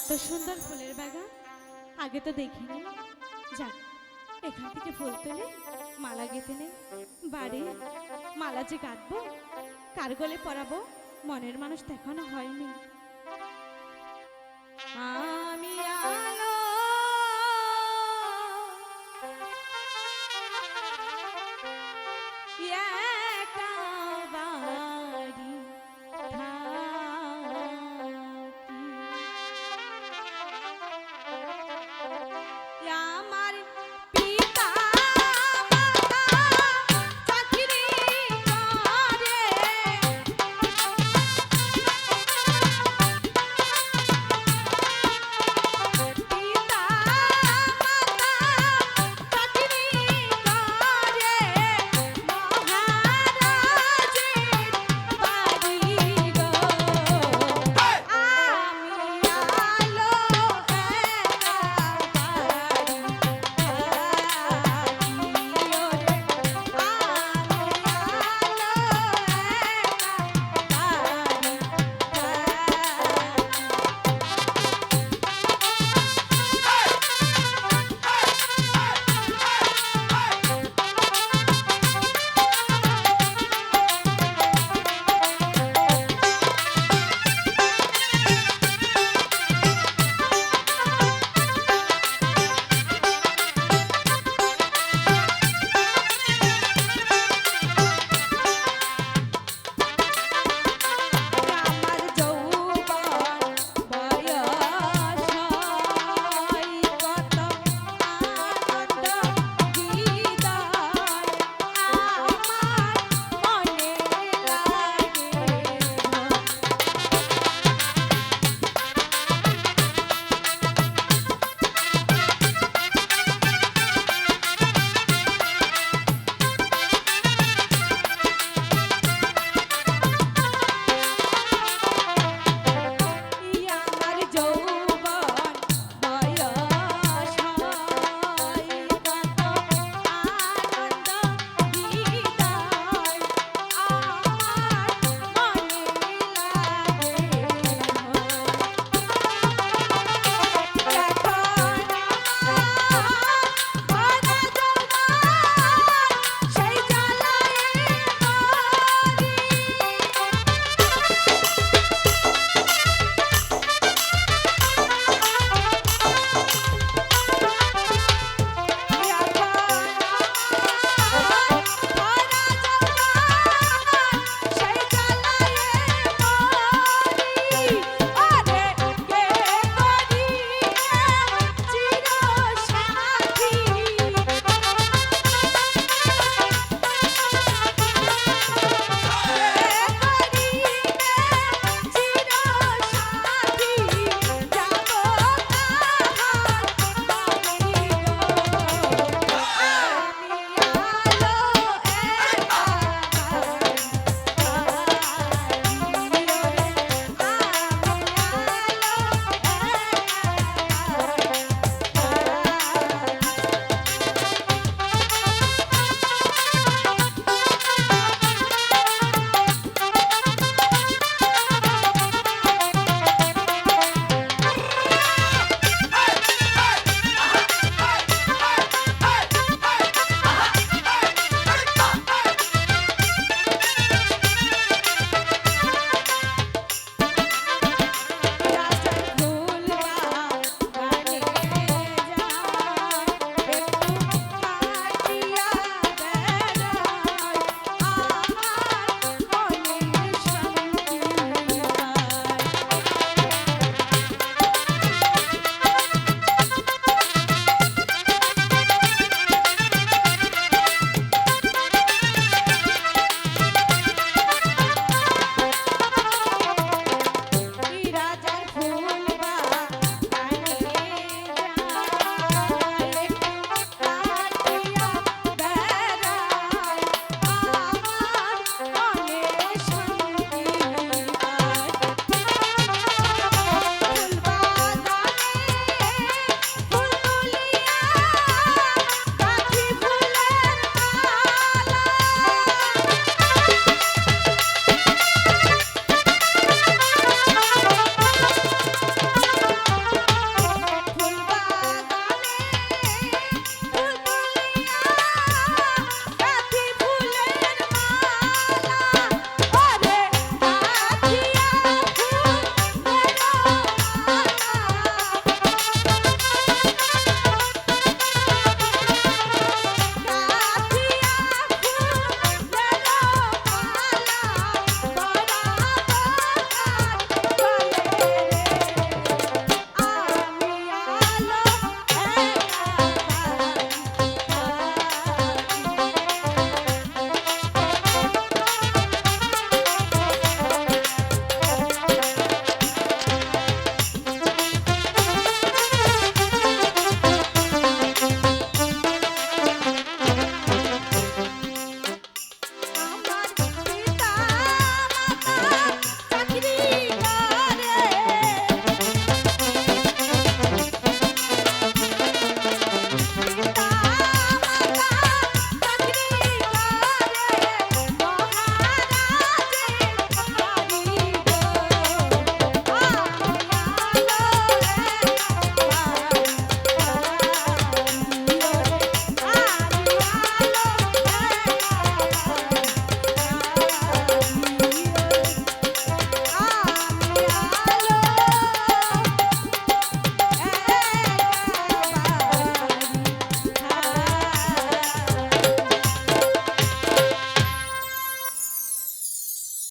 এত সুন্দর ফুলের বাগান? আগে তো দেখিনি। যাক, এখান থেকে ফুল তুলে, মালা গেঁথে নেই বাড়ি, মালা যে কাটবো কার গলে পরাবো, মনের মানুষ দেখানো হয়নি।